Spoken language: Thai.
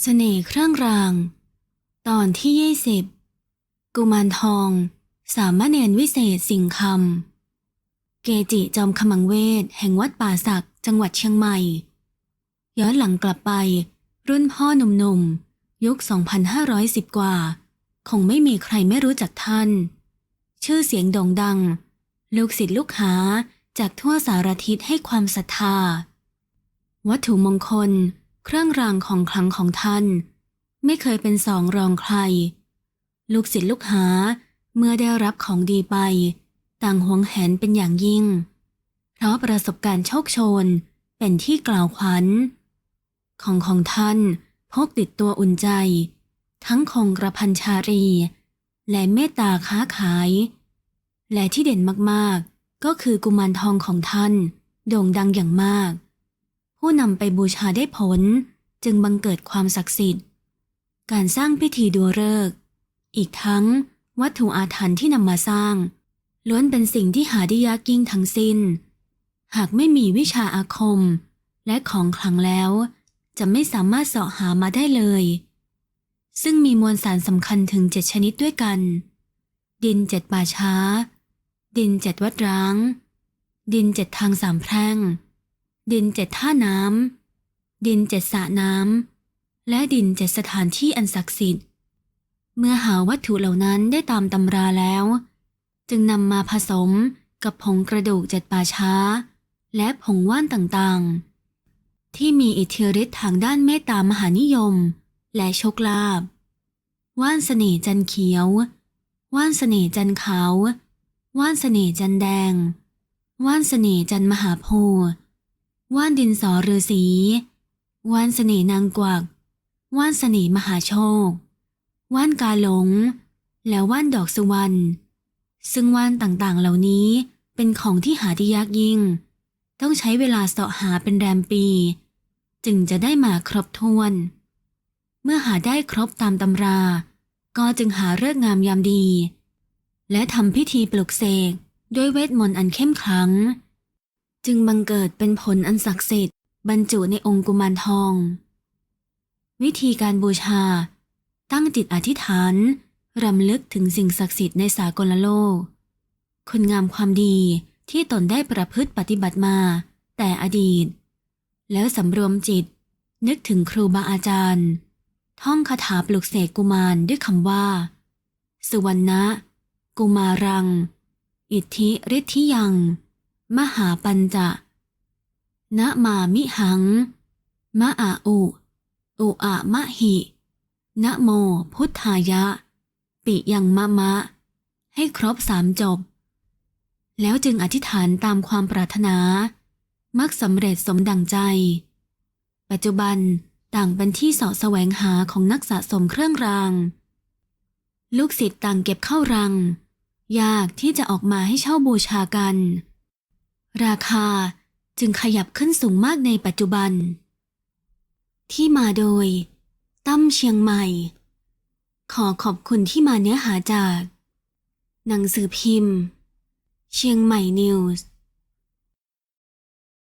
เสน่ห์เครื่องราง ตอนที่ยี่สิบกุมารทอง สามเณรวิเศษสิงห์คำ เกจิจอมขมังเวท แห่งวัดป่าศักจังหวัดเชียงใหม่ ย้อนหลังกลับไป รุ่นพ่อหนุ่มๆ ยุค 2,510 กว่า คงไม่มีใครไม่รู้จักท่าน ชื่อเสียงโด่งดัง ลูกศิษย์ลูกหาจากทั่วสารทิศให้ความศรัทธา วัตถุมงคล เครื่องรางของขลังของท่าน ไม่เคยเป็นสองรองใคร ลูกศิษย์ลูกหาเมื่อได้รับของดีไป ต่างหวงแหนเป็นอย่างยิ่ง เพราะประสบการณ์โชคโชนเป็นที่กล่าวขวัญ ของของท่านพกติดตัวอุ่นใจ ทั้งคงกระพันชารี และเมตตาค้าขาย และที่เด่นมากๆก็คือกุมารทองของท่าน โด่งดังอย่างมาก ผู้นำไปบูชาได้ผลจึงบังเกิดความศักดิ์สิทธิ์ การสร้างพิธีดูฤกษ์อีกทั้งวัตถุอาถรรพ์ที่นำมาสร้าง ล้วนเป็นสิ่งที่หาได้ยากยิ่งทั้งสิ้น หากไม่มีวิชาอาคม และของขลังแล้ว จะไม่สามารถเสาะหามาได้เลย ซึ่งมีมวลสารสำคัญถึงเจ็ดชนิดด้วยกัน ดินเจ็ดป่าช้า ดินเจ็ดวัดร้าง ดินเจ็ดทางสามแพร่ง ดินเจ็ดท่าน้ำ ดินเจ็ดสระน้ำ และดินเจ็ดสถานที่อันศักดิ์สิทธิ์ เมื่อหาวัตถุเหล่านั้นได้ตามตำราแล้ว จึงนำมาผสมกับผงกระดูกเจ็ดป่าช้า และผงว่านต่างๆ ที่มีอิทธิฤทธิ์ทางด้านเมตตามหานิยม และโชคลาภว่านเสน่จันเขียว ว่านเสน่จันขาว ว่านเสน่จันแดง ว่านเสน่จันมหาโพธิ์ ว่านดินสอฤาษีว่านเสน่นางกวักว่านเสน่มหาโชค ว่านกาหลง และว่านดอกสุวรรณซึ่งว่านต่างๆเหล่านี้เป็นของที่หาได้ยากยิ่ง ต้องใช้เวลาเสาะหาเป็นแรมปี จึงจะได้มาครบถ้วน เมื่อหาได้ครบตามตำรา ก็จึงหาเลิกงามยามดี และทำพิธีปลุกเสกด้วยเวทมนต์อันเข้มขลัง จึงบังเกิดเป็นผลอันศักดิ์สิทธิ์บรรจุในองค์กุมารทอง วิธีการบูชา ตั้งจิตอธิษฐานรำลึกถึงสิ่งศักดิ์สิทธิ์ในสากลโลก คุณงามความดีที่ตนได้ประพฤติปฏิบัติมา แต่อดีต แล้วสำรวมจิต นึกถึงครูบาอาจารย์ ท่องคาถาปลุกเสกกุมารด้วยคำว่า สุวรรณะ กุมารัง อิทธิฤทธิยัง มหาปัญจะนะมามิหัง มะอาอุ อุอะมะหินะโมพุทธายะ ปิยังมะมะ ให้ครบสามจบ แล้วจึงอธิษฐานตามความปรารถนา มักสำเร็จสมดังใจ ปัจจุบันต่างเป็นที่เสาะแสวงหาของนักสะสมเครื่องราง ลูกศิษย์ต่างเก็บเข้ารัง ยากที่จะออกมาให้เช่าบูชากัน ราคาจึงขยับขึ้นสูงมากในปัจจุบัน ที่มาโดย ตั้มเชียงใหม่ ขอขอบคุณที่มาเนื้อหาจาก หนังสือพิมพ์ เชียงใหม่นิวส์